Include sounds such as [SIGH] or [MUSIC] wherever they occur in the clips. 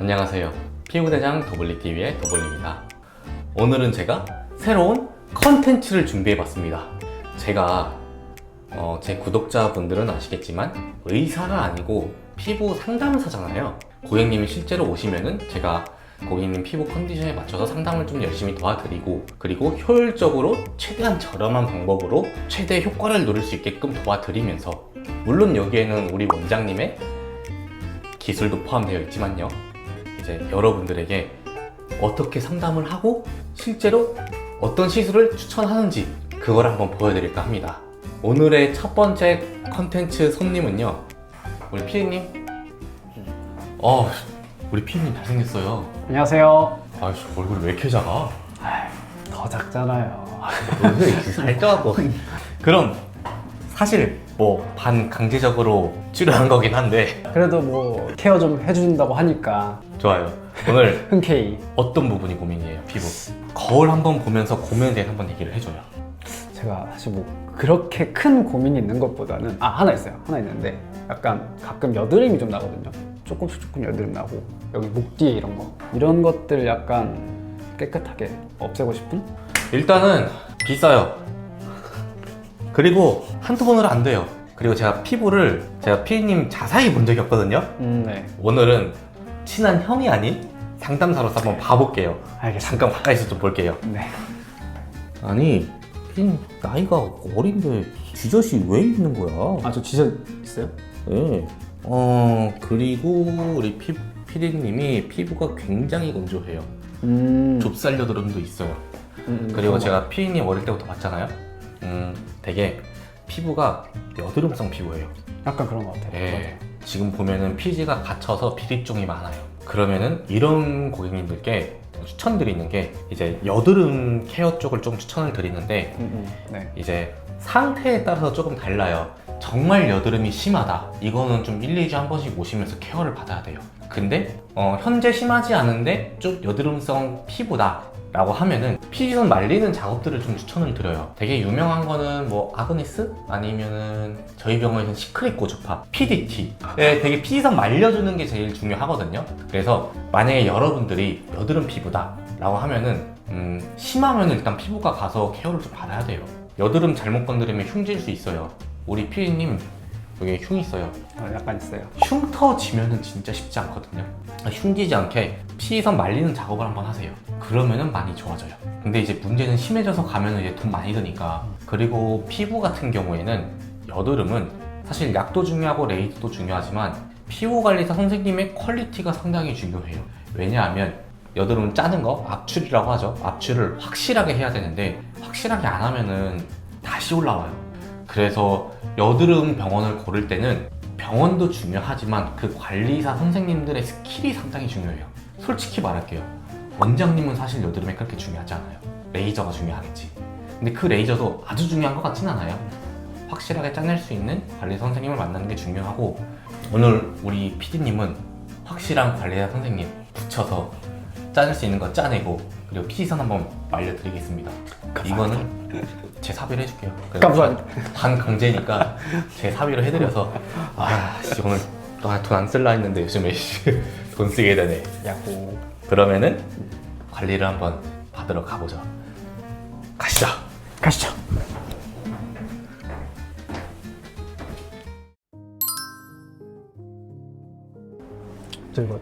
안녕하세요. 피부대장 더블리TV의 더블리입니다. 오늘은 제가 새로운 컨텐츠를 준비해봤습니다. 제가 어, 제 구독자분들은 아시겠지만 의사가 아니고 피부 상담사잖아요. 고객님이 실제로 오시면은 제가 고객님 피부 컨디션에 맞춰서 상담을 좀 열심히 도와드리고 그리고 효율적으로 최대한 저렴한 방법으로 최대 효과를 누릴 수 있게끔 도와드리면서 물론 여기에는 우리 원장님의 기술도 포함되어 있지만요. 이제 여러분들에게 어떻게 상담을 하고 실제로 어떤 시술을 추천하는지 그걸 한번 보여드릴까 합니다. 오늘의 첫 번째 컨텐츠 손님은요. 우리 피디님. 어, 우리 피디님 잘생겼어요. 안녕하세요. 아이씨, 얼굴이 왜 이렇게 작아? 더 작잖아요. 요새 살쪄갖고. [LAUGHS] 그럼 사실 뭐 반 강제적으로 치료한 거긴 한데 그래도 뭐 케어 좀 해준다고 하니까 좋아요. 오늘 [LAUGHS] 흔쾌히 어떤 부분이 고민이에요? 피부. 거울 한번 보면서 고민에 대해 한번 얘기를 해줘요. 제가 사실 뭐 그렇게 큰 고민이 있는 것보다는 아 하나 있어요. 하나 있는데 약간 가끔 여드름이 좀 나거든요. 조금씩 조금 여드름 나고 여기 목 뒤에 이런 거 이런 것들 약간 깨끗하게 없애고 싶은 일단은 비싸요. 그리고 한두 번으로 안 돼요. 그리고 제가 피부를 제가 피디님 자세히 본 적이 없거든요. 음, 네. 오늘은 친한 형이 아닌 상담사로서 한번 봐볼게요. 알겠습니다. 잠깐 가까이서 좀 볼게요. 네. 아니, 피디님 나이가 어린데 쥐젖이 왜 있는 거야? 아 저 지져 있어요? 네. 어 그리고 우리 피, 피디님이 피부가 굉장히 건조해요. 음. 좁쌀 여드름도 있어요. 음, 그리고 그런 거. 제가 피디님 어릴 때부터 봤잖아요. 음, 되게 피부가 여드름성 피부예요. 약간 그런 것 같아요. 예. 지금 보면은 피지가 갇혀서 비립종이 많아요. 그러면은 이런 고객님들께 추천드리는 게 이제 여드름 케어 쪽을 좀 추천을 드리는데 음, 음. 네. 이제 상태에 따라서 조금 달라요. 정말 여드름이 심하다. 이거는 좀 1, 2주에 한 번씩 오시면서 케어를 받아야 돼요. 근데 어, 현재 심하지 않은데 좀 여드름성 피부다. 라고 하면은 피지선 말리는 작업들을 좀 추천을 드려요. 되게 유명한 거는 뭐 아그네스 아니면은 저희 병원에서는 시크릿 고주파 PDT. 네, 되게 피지선 말려주는 게 제일 중요하거든요. 그래서 만약에 여러분들이 여드름 피부다 라고 하면은 음, 심하면 일단 피부과 가서 케어를 좀 받아야 돼요. 여드름 잘못 건드리면 흉질 수 있어요. 우리 피디님 여기 흉 있어요. 어, 약간 있어요. 흉터지면은 진짜 쉽지 않거든요. 흉지지 않게 피선 말리는 작업을 한번 하세요. 그러면은 많이 좋아져요. 근데 이제 문제는 심해져서 가면은 이제 돈 많이 드니까. 그리고 피부 같은 경우에는 여드름은 사실 약도 중요하고 레이저도 중요하지만 피부 관리사 선생님의 퀄리티가 상당히 중요해요. 왜냐하면 여드름은 짜는 거 압출이라고 하죠. 압출을 확실하게 해야 되는데 확실하게 안 하면은 다시 올라와요. 그래서 여드름 병원을 고를 때는 병원도 중요하지만 그 관리사 선생님들의 스킬이 상당히 중요해요. 솔직히 말할게요. 원장님은 사실 여드름에 그렇게 중요하지 않아요. 레이저가 중요하겠지. 근데 그 레이저도 아주 중요한 것 같진 않아요. 확실하게 짜낼 수 있는 관리사 선생님을 만나는 게 중요하고 오늘 우리 PD님은 확실한 관리사 선생님 붙여서 짜낼 수 있는 거 짜내고 그리고 피지선 한번 말려드리겠습니다. 이거는 제 사비로 해줄게요. 그래서 감사합니다. 반 강제니까 제 사비로 해드려서 아 씨 오늘 돈안 쓸라 했는데 요즘에 씨, 돈 쓰게 되네. 야호. 그러면은 관리를 한번 받으러 가보죠. 가시죠. 가시죠. 저 이거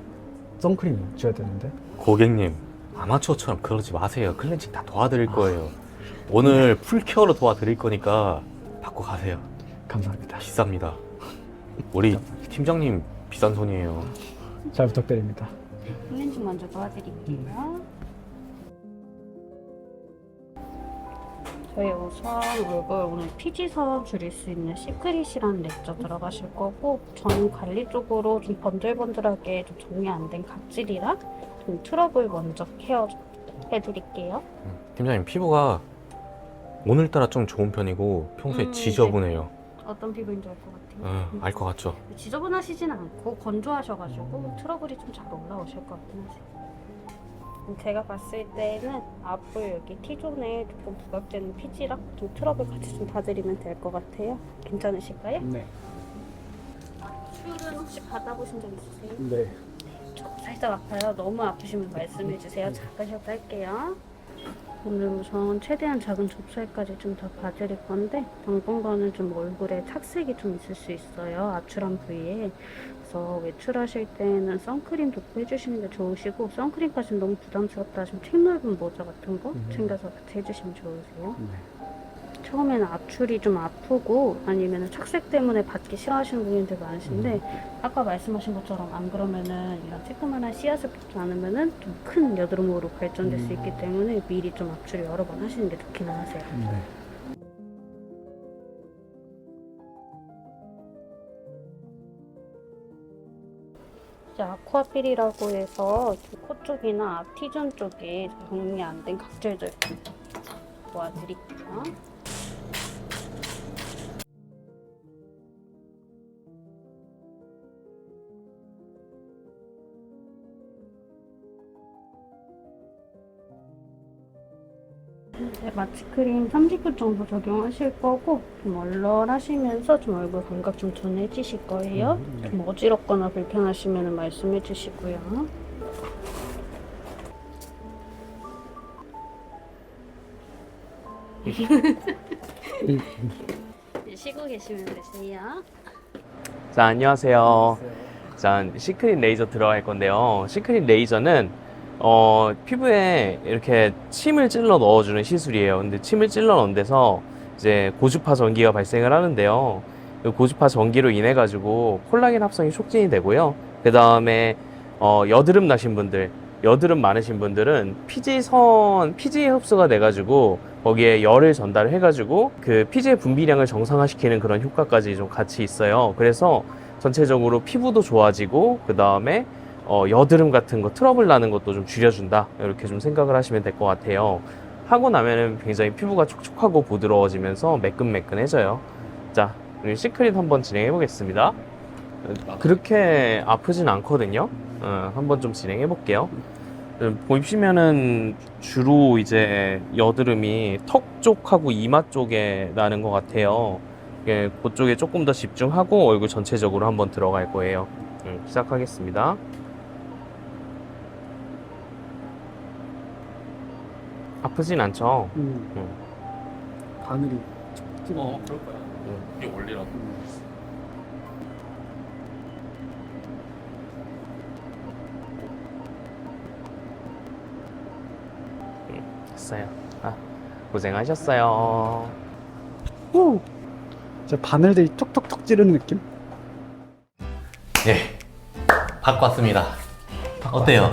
선크림 줘야 되는데. 고객님 아마추어처럼 그러지 마세요. 클렌징 다 도와드릴 거예요. 오늘 풀케어로 도와드릴 거니까 받고 가세요. 감사합니다. 비쌉니다. 우리 팀장님 비싼 손이에요. 잘 부탁드립니다. 클렌징 먼저 도와드릴게요. 저희 우선 얼굴 오늘 피지선 줄일 수 있는 시크릿이라는 레이저 들어가실 거고 저는 관리 쪽으로 좀 번들번들하게 좀 정리 안 된 각질이랑 좀 트러블 먼저 케어 좀 해드릴게요. 팀장님 피부가 오늘따라 좀 좋은 편이고 평소에 음, 지저분해요. 어떤 피부인지 알 것 같아요. 어, 알것 같죠? 지저분하시지는 않고 건조하셔가지고 트러블이 좀 잘 올라오실 것 같긴 하세요. 제가 봤을 때는 앞으로 여기 T존에 조금 부각되는 피지랑 좀 트러블 같이 좀 봐드리면 될 것 같아요. 괜찮으실까요? 네. 수혈은 혹시 받아보신 적 있으세요? 네. 살짝 아파요. 너무 아프시면 말씀해 주세요. 작으셔도 할게요. 오늘 우선 최대한 작은 좁쌀까지 좀 더 봐드릴 건데 당분간은 좀 얼굴에 착색이 좀 있을 수 있어요. 압출한 부위에. 그래서 외출하실 때는 선크림 도포 해주시는 게 좋으시고 선크림까지는 너무 부담스럽다 하시면 책 넓은 모자 같은 거 음. 챙겨서 같이 해주시면 좋으세요. 네. 처음에는 압출이 좀 아프고 아니면 착색 때문에 받기 싫어하시는 분들 많으신데 아까 말씀하신 것처럼 안 그러면은 이런 쬐끄만한 씨앗을 뽑지 않으면은 좀 큰 여드름으로 발전될 수 있기 때문에 미리 좀 압출을 여러 번 하시는 게 좋기는 하세요. 네. 아쿠아필이라고 해서 코 쪽이나 앞 T존 쪽에 정리 안 된 각질들 도와드릴게요. 마취크림 30분 정도 적용하실 거고 좀 얼얼하시면서 좀 얼굴 감각 좀 전해지실 거예요. 음, 네. 좀 어지럽거나 불편하시면 말씀해 주시고요. 쉬고 계시면 되세요. 자, 안녕하세요. 자, 시크릿 레이저 들어갈 건데요. 시크릿 레이저는 어, 피부에 이렇게 침을 찔러 넣어주는 시술이에요. 근데 침을 찔러 넣은 데서 이제 고주파 전기가 발생을 하는데요. 그 고주파 전기로 인해 가지고 콜라겐 합성이 촉진이 되고요. 그 다음에 어, 여드름 나신 분들, 여드름 많으신 분들은 피지선, 피지 흡수가 돼가지고 거기에 열을 전달을 해가지고 그 피지의 분비량을 정상화시키는 그런 효과까지 좀 같이 있어요. 그래서 전체적으로 피부도 좋아지고 그 다음에 어, 여드름 같은 거 트러블 나는 것도 좀 줄여준다 이렇게 좀 생각을 하시면 될 것 같아요. 하고 나면은 굉장히 피부가 촉촉하고 부드러워지면서 매끈매끈해져요. 자, 우리 시크릿 한번 진행해 보겠습니다. 그렇게 아프진 않거든요. 어, 한번 좀 진행해 볼게요. 음, 보시면은 주로 이제 여드름이 턱 쪽하고 이마 쪽에 나는 것 같아요. 예, 그쪽에 조금 더 집중하고 얼굴 전체적으로 한번 들어갈 거예요. 음, 시작하겠습니다. 아프진 않죠? 음. 음. 바늘이 쭉 어, 그럴 거야. 이게 원리라서. 됐어요. 아, 고생하셨어요. 오! 진짜 바늘들이 톡톡톡 찌르는 느낌? 예. 바꿨습니다. 어때요?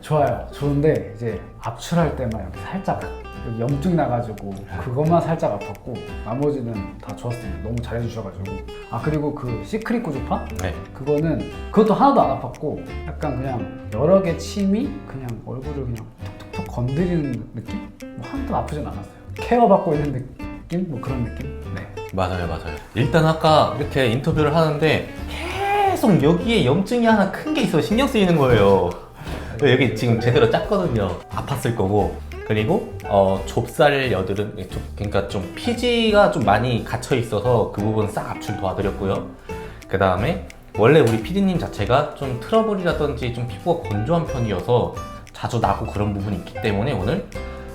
좋아요. 좋은데 이제 압출할 때만 이렇게 살짝 여기 염증 나가지고 그것만 살짝 아팠고 나머지는 다 좋았습니다. 너무 잘해주셔가지고 아 그리고 그 시크릿 고주파 네. 그거는 그것도 하나도 안 아팠고 약간 그냥 여러 개 침이 그냥 얼굴을 그냥 톡톡톡 건드리는 느낌? 뭐 하나도 아프진 않았어요. 케어 받고 있는 느낌? 뭐 그런 느낌? 네. 맞아요, 맞아요. 일단 아까 이렇게 인터뷰를 하는데 계속 여기에 염증이 하나 큰 게 있어 신경 쓰이는 거예요. 여기 지금 제대로 짰거든요. 아팠을 거고. 그리고 어, 좁쌀 여드름, 좀- 그러니까 좀 피지가 좀 많이 갇혀 있어서 그 부분 싹 압출 도와드렸고요. 그 다음에 원래 우리 PD님 자체가 좀 트러블이라든지 좀 피부가 건조한 편이어서 자주 나고 그런 부분이 있기 때문에 오늘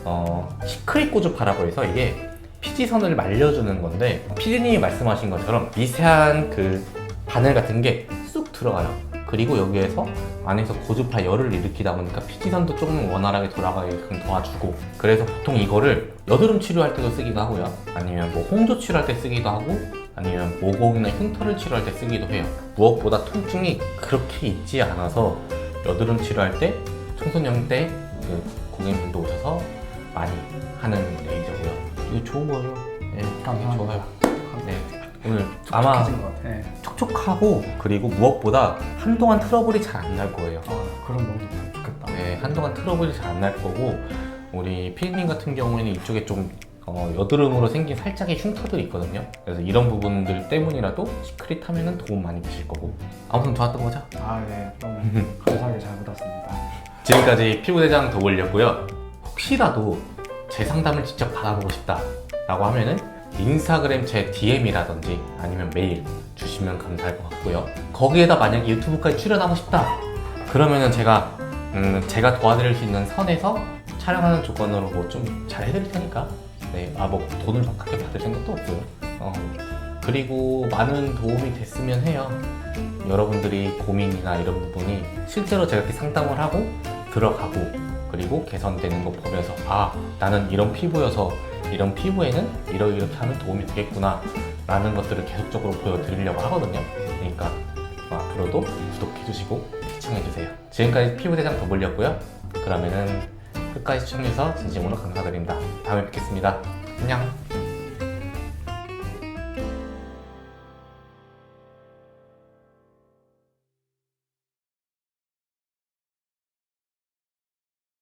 어, 시크릿 고주파라고 해서 이게 피지선을 말려주는 건데 피디님이 말씀하신 것처럼 미세한 그 바늘 같은 게 쑥 들어가요. 그리고 여기에서 안에서 고주파 열을 일으키다 보니까 피지선도 조금 원활하게 돌아가게끔 도와주고 그래서 보통 이거를 여드름 치료할 때도 쓰기도 하고요. 아니면 뭐 홍조 치료할 때 쓰기도 하고 아니면 모공이나 흉터를 치료할 때 쓰기도 해요. 무엇보다 통증이 그렇게 있지 않아서 여드름 치료할 때 청소년 때 그 고객님도 오셔서 많이 하는 레이저고요. 이거 좋은 거예요. 네, 감사합니다. 좋아요. 네, 오늘 아마 촉촉해진 것 같아. 네. 촉촉하고 그리고 무엇보다 한동안 트러블이 잘 안 날 거예요. 아 그럼 너무 좋겠다. 네, 한동안 트러블이 잘 안 날 거고 우리 피디님 같은 경우에는 이쪽에 좀 어, 여드름으로 생긴 살짝의 흉터들이 있거든요. 그래서 이런 부분들 때문이라도 시크릿 하면은 도움 많이 되실 거고 아무튼 좋았던 거죠? 아 네. 너무 감사하게 잘 받았습니다. [LAUGHS] 지금까지 피부대장 더 올렸고요. 혹시라도 제 상담을 직접 받아보고 싶다 라고 하면은 인스타그램 제 DM이라든지 아니면 메일 주시면 감사할 것 같고요. 거기에다 만약에 유튜브까지 출연하고 싶다 그러면은 제가 음, 제가 도와드릴 수 있는 선에서 촬영하는 조건으로 뭐 좀 잘 해드릴 테니까 네, 아 뭐 돈을 막 크게 받을 생각도 없고요. 어, 그리고 많은 도움이 됐으면 해요. 여러분들이 고민이나 이런 부분이 실제로 제가 이렇게 상담을 하고 들어가고 그리고 개선되는 거 보면서 아 나는 이런 피부여서 이런 피부에는 이렇게 하면 도움이 되겠구나 라는 것들을 계속적으로 보여드리려고 하거든요. 그러니까 어, 앞으로도 구독해주시고 시청해주세요. 지금까지 피부대장 더블이었고요. 그러면은 끝까지 시청해주셔서 진심으로 감사드립니다. 다음에 뵙겠습니다. 안녕.